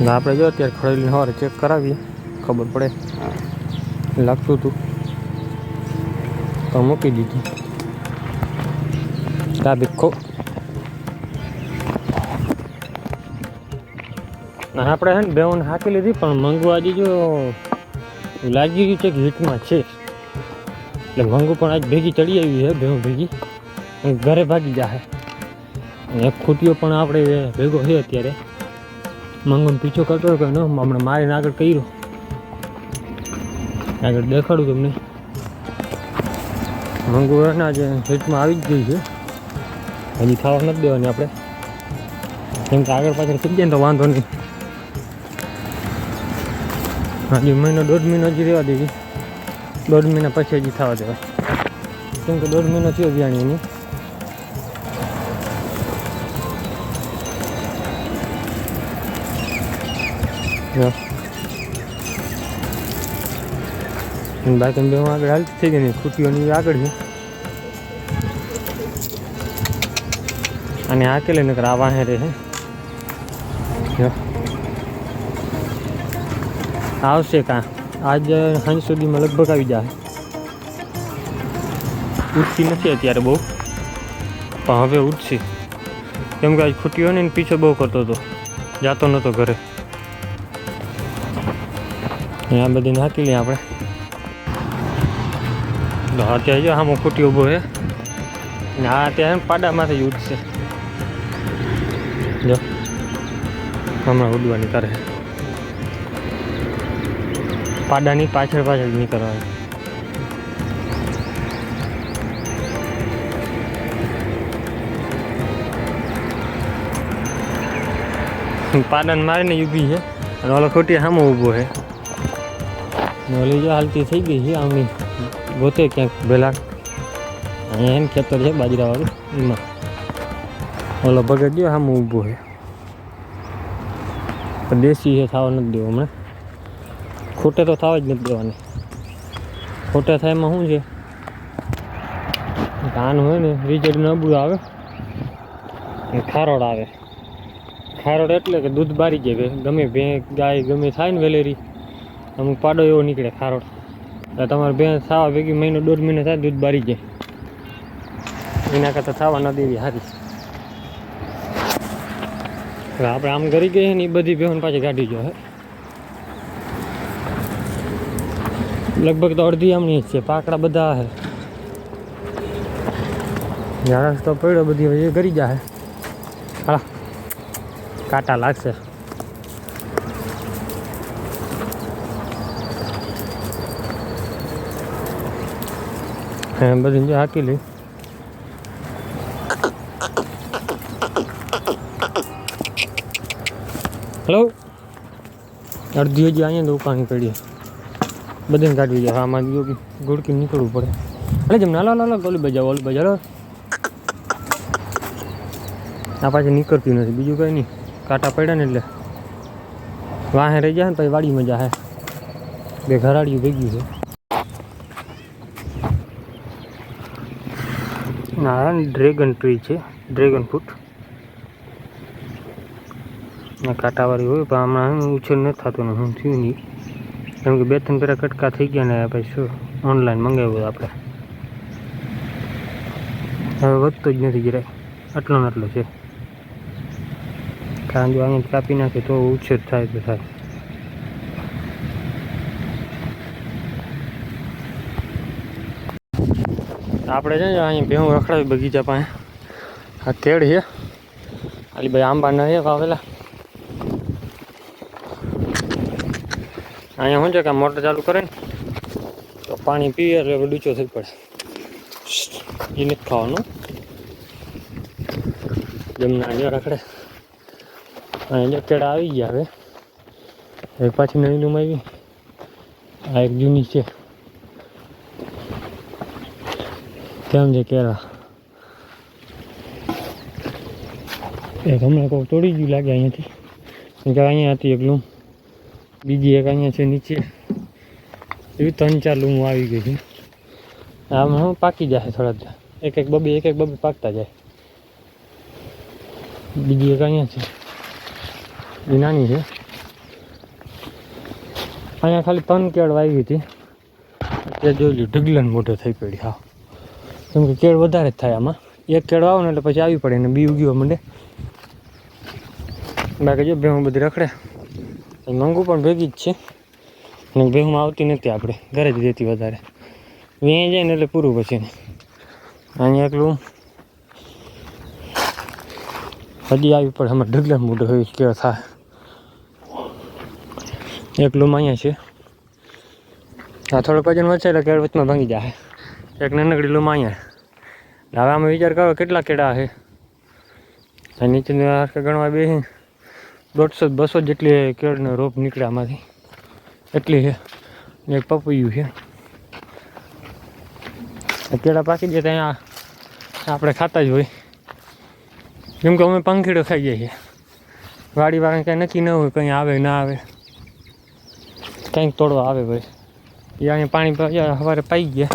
ને, આપણે જો અત્યારે ખડેલીને સવારે ચેક કરાવીએ, ખબર પડે. લાગતું હતું. તો મૂકી દીધી. ચાબી ખો ના આપણે છે ને બેવન હાકી લીધી, પણ મંગવાજી જો લાગી ગયું છે કે હિટમાં છે. એટલે મંગુ પણ આજ ભેગી ચડી આવી છે બેવું ભેગી. અને ઘરે ભાગી જાહે. અને એક ખૂટીઓ પણ આપણે ભેગો છે અત્યારે. મંગુને પીછો કરતો કે ન, હમણાં મારીને આગળ કર્યો. આગળ દેખાડું તમને. મંગુરના જે હેટમાં આવી જ ગઈ છે. હજી ખાવા નથી દેવાની આપણે. કેમ કે આગળ પાછળ થઈ જાય ને તો વાંધો નહીં. હજી મહિનો, દોઢ મહિનો હજી રહેવા દેવી દોઢ મહિના પછી હજી થવા દેવાય. કેમ કે દોઢ મહિનો થયો વ્યાણી એની. જો. બાકી બે આગળ હાલતી થઈ ગઈ ને ખૂટીઓની આગળ છે. અને આ કેલે નકર આ વાહે રહે જો. આવશે કાં? આજ સાંજ સુધીમાં લગભગ આવી જાય ઉઠતી નથી અત્યારે બહુ. પણ હવે ઉઠશે. કેમ કે આજ ખૂટ્યો ને પીછો બહુ કરતો હતો. જાતો નહોતો ઘરે. આ બધી નાખી લઈએ આપણે. તો અત્યારે જો આમાં ખૂટી ઊભો છે. ને આ અત્યારે પાડામાંથી જ ઉઠશે જો, હમણાં ઉડવાની કરે પાડાની પાછળ પાછળ નીકળવાની. પાડાને મારીને ઊભી છે. અને ઓલો ખોટી સામે ઊભો છે. ને ઓલી જો હાલતી થઈ ગઈ છે આમની ગોતે ક્યાંક ભેલા. અહીંયા એમ ખેતર છે બાજરાવાળું, એમાં. ઓલો ભગત જો આમ ઊભો છે. દેશી છે થવા નથી દેવો હમણાં. ખોટે તો થવા જ નથી દેવાની. ખોટે થાય એમાં શું છે? કાન હોય ને રિઝલ્ટ નબળું આવે. ખારોડ આવે. ખારોડ એટલે કે દૂધ બારી જાય ગમે ભેં ગાય ગમે થાય ને વેલેરી. અમુક પાડો એવો નીકળે ખારોડ એટલે તમારે ભેંસ સાવા ભેગી મહિનો, દોઢ મહિનો થાય દૂધ બારી જાય. એના કરતાં સાવા ન દેવી સારી હવે આપણે આમ કરી ગઈ ને એ બધી ભેહન પાછી કાઢી જો હે. લગભગ તો અડધી આમની જ છે, પાકડા બધા હે. ઝાડસ તો પડ્યો બધી એ કરી જાય હા. કાંટા લાગશે. બધી જો હાકી લઈ હેલો અડધી હજી અહીંયા તો ઉપાણી પડી બધાને કાઢવી જાય આમાં જો કે ગુડકી નીકળવું પડે અરે જેમ નાલો નાલો ગોલી બજાવો ઓલી બજાવો આ પાછી નીકળતી નથી બીજું કંઈ નહીં કાંટા પડ્યા ને એટલે વાહે રહી જાય ને પછી વાડીમાં જાહે બે ઘરાડીયું ભેગી છે ના ડ્રેગન ટ્રી છે, ડ્રેગન ફ્રૂટ. ને કાંટાવાળી હોય, પણ હમણાં ઉછેર નથી થતો ને, હું થયું નહીં. કેમ કે બે ત્રણ પેલા કટકા થઈ ગયા ને પછી શું ઓનલાઈન મંગાવ્યું આપણે હવે વધતો જ નથી જરાય. આટલો ને આટલો છે. કારણ જો અહીંયા કાપી નાખે તો ઉછેર થાય તો થાય. આપણે છે ને અહીંયા ભેહું રખડાવી બગીચા પાસે. આ કેળ છે. આલી ભાઈ આંબા ના છે વાવેલા. અહીંયા શું છે કે મોટર ચાલુ કરે ને, તો પાણી પીએ એટલે ડૂચો થઈ પડે. એ નથી ખાવાનું. જમના જો રખડે. અહીંયા જો કેળા આવી ગયા હવે. પાછી નવી લૂમ આવી. આ એક જૂની છે. કેમ છે કેળા એક હમણાં કોઈ તોડી ગયું લાગે અહીંયાથી. કેમ કે અહીંયા હતી એક લૂમ. બીજી એક અહીંયા છે નીચે. એવી ત્રણ ચાર લૂમો આવી ગઈ છે. આમ હું પાકી જાય થોડા એક એક બબે, એક એક બબે પાકતા જાય. બીજી એક અહીંયા છે. એ નાની છે. અહીંયા ખાલી તન કેળ વાવી હતી. અત્યારે જોઈ લો ઢગલન મોટો થઈ પડી, હા. કેમ કે કેળ વધારે જ થાય આમાં. એક કેળ વાવો ને એટલે પછી આવી પડે ને બી ઉગ્યો મંડે. બાકી જો ભેહું બધી રખડે. મંગુ પણ ભેગી જ છે. અને ભેહું આવતી નથી આપણે ઘરે જ રહેતી વધારે. વેં જાય ને એટલે પૂરું પછી. અહીંયા એકલું. હજી આવી પડે. અમારે ઢગલા મોટો હોય કેળ થાય. એકલું અહીંયા છે. આ થોડો વધશે એટલે કેળ વચમાં ભાંગી જાય એક નાનકડી લૂમ અહીંયા. હવે આમાં વિચાર કરો કેટલા કેળા છે. નીચેની ગણવા બે દોઢસો બસો જેટલી કેળનો રોપ નીકળે આમાંથી. એટલી છે. એક પપૈયું છે. કેળા પાકી જાય ત્યાં આપણે ખાતા જ હોય. જેમ કે અમે પંખીડો ખાઈ જઈએ છીએ. વાળા કાંઈ નક્કી ન હોય કંઈ આવે ના આવે. કંઈક તોડવા આવે ભાઈ. એ અહીંયા પાણી સવારે પાઈ ગયા.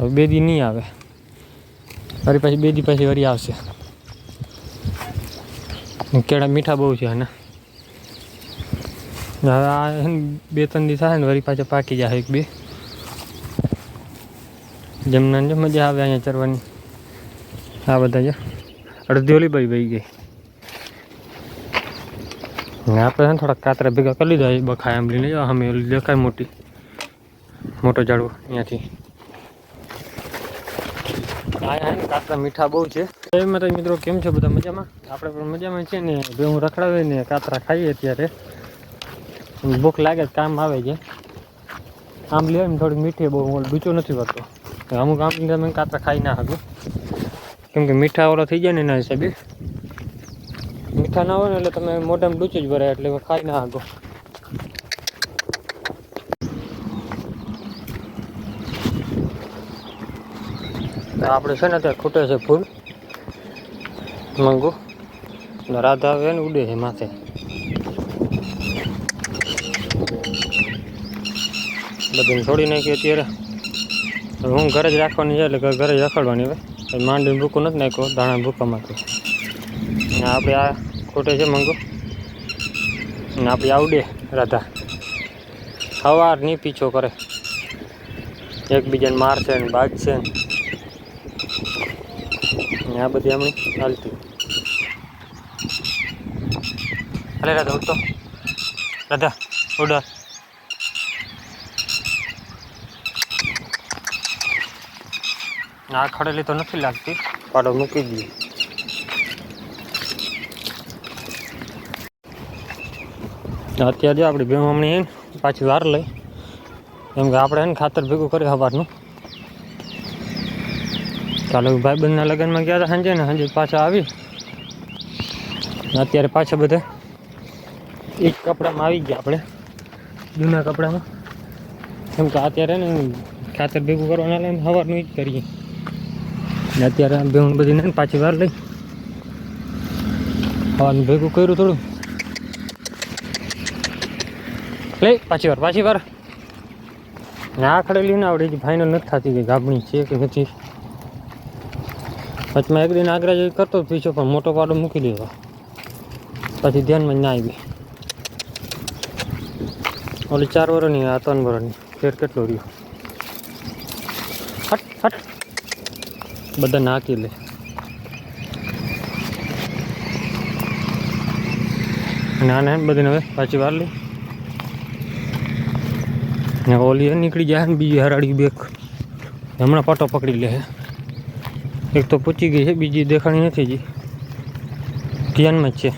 હવે બે દી નહીં આવે. વરી પાછી બે દી પછી વળી આવશે. કેળા મીઠા બહુ છે ને હવે આ બે ત્રણ દી થાય ને વળી પાછા પાકી જાય એક બે. જમનાને જો મજા આવે અહીંયા ચરવાની. આ બધા જો. અડધી ઓલી ભાઈ વહી ગઈ. આપણે થોડાક કાતરા ભેગા કરી લીધા બખાય આંબલીને જો, અમે ઓલી દેખાય મોટી. મોટો ઝાડવો અહીંયાથી. અહીંયા કાતરા મીઠા બહુ છે. એ મારા મિત્રો, કેમ છો બધા મજામાં? આપણે પણ મજામાં છે ને બે હું રખડાવે ને કાતરા ખાઈએ અત્યારે. ભૂખ લાગે કામ આવે છે. આમ લે ને થોડી મીઠી, બહુ ડૂચો નથી કરતો અમુક આમ તમે કાતરા ખાઈ ના શકું. કેમ કે મીઠા ઓલા થઈ જાય ને એના હિસાબે. મીઠા ના હોય ને એટલે તમે મોઢામાં ડૂચું જ ભરાય, એટલે ખાઈ ના શકો. આપણે છે ને ત્યાં ખૂટે છે ફૂલ. મંગુ. ને રાધા આવે ને ઉડે છે માથે. બધું છોડી નાખ્યું અત્યારે. હવે હું ઘરે જ રાખવાની છે એટલે ઘ- ઘરે જ રખડવાની હવે. પછી માંડીને ભૂકો નથી નાખ્યો, દાણા ભૂકામાં તો ને આપણે આ ખૂટે છે મંગુ. ને આપણી આવડે રાધા. સવારની પીછો કરે. એકબીજાને મારશે ને બાજશે ને ને. આ બધી હમણાં ચાલતી અરે રાધા ઉઠતો. રાધા ઉડ. આ ખડેલી તો નથી લાગતી. પાડો મૂકી દઈએ. અત્યારે આપણી બેમ હમણાં પાછી વાર લઈ. કેમ કે આપણે એને ખાતર ભેગું કરી સવારનું કાલે ભાઈબંધના લગ્નમાં ગયા હતા સાંજે ને સાંજે પાછા આવી. અત્યારે પાછા બધા એક કપડામાં આવી ગયા આપણે, જૂના કપડામાં. કેમ કે અત્યારે ને ખાતર ભેગું કરવાના લઈને સવારનું જ કરીએ. ને અત્યારે ભેગું બધી ને પાછી વાર લઈ. સવારનું ભેગું કર્યું થોડું. લે પાછી વાર પાછી વાર. ને ખડેલી ના આવડે ફાઇનલ નથી થતી, કે ગાબણી છે કે નથી. વચમાં એક દિન આગ્રા જેવી કરતો જ પીછો પણ મોટો પાડો મૂકી દીધો પછી ધ્યાનમાં જ ના આવી. ઓલી ચાર વર્ષની આ ત્રણ વર્ષની ફેર કેટલો રહ્યો? હટ હટ. બધા નાખી લે. નાના હે બધાને હવે પાછી વાર લઈ ને ઓલી હે, નીકળી જાય ને બીજી હરાડી બેક. હમણાં પાટો પકડી લે હે. એક તો પૂછી ગઈ છે, બીજી દેખાણી નથી હજી ધ્યાનમાં જ છે.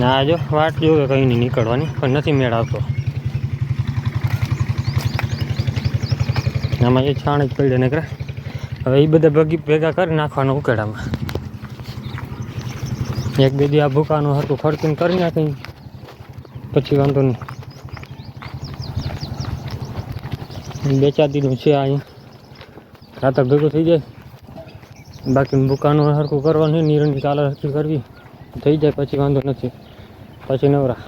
ના, જો વાટ જોવે કંઈ નહીં નીકળવાની, પણ નથી મેળ આવતો આમાં એ છાણ જ પડે નીકળે. હવે એ બધા ભેગી ભેગા કરી નાખવાનું ઉકેડામાં. એક બે દી આ ભૂકાનું હતું ખડકીને કરી નાખી પછી વાંધો નહીં. બે ચાર દીનું છે અહીં ખાતર ભેગું થઈ જાય. બાકી ભૂકાનું હરખું કરવાનું નિરણની કાલર હરખી કરવી. થઈ જાય, પછી વાંધો નથી. પછી નવરા.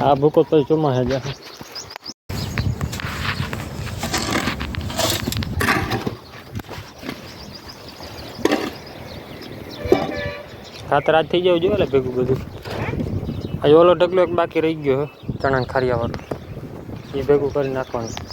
આ ભૂકો પછી ચોમાસે જાય ખાતર આજ થઈ જવું જોઈએ એટલે ભેગું બધું? આજે ઓલો ઢગલો એક બાકી રહી ગયો ચણા ખારિયા વાળો એ ભેગું કરી નાખવાનું.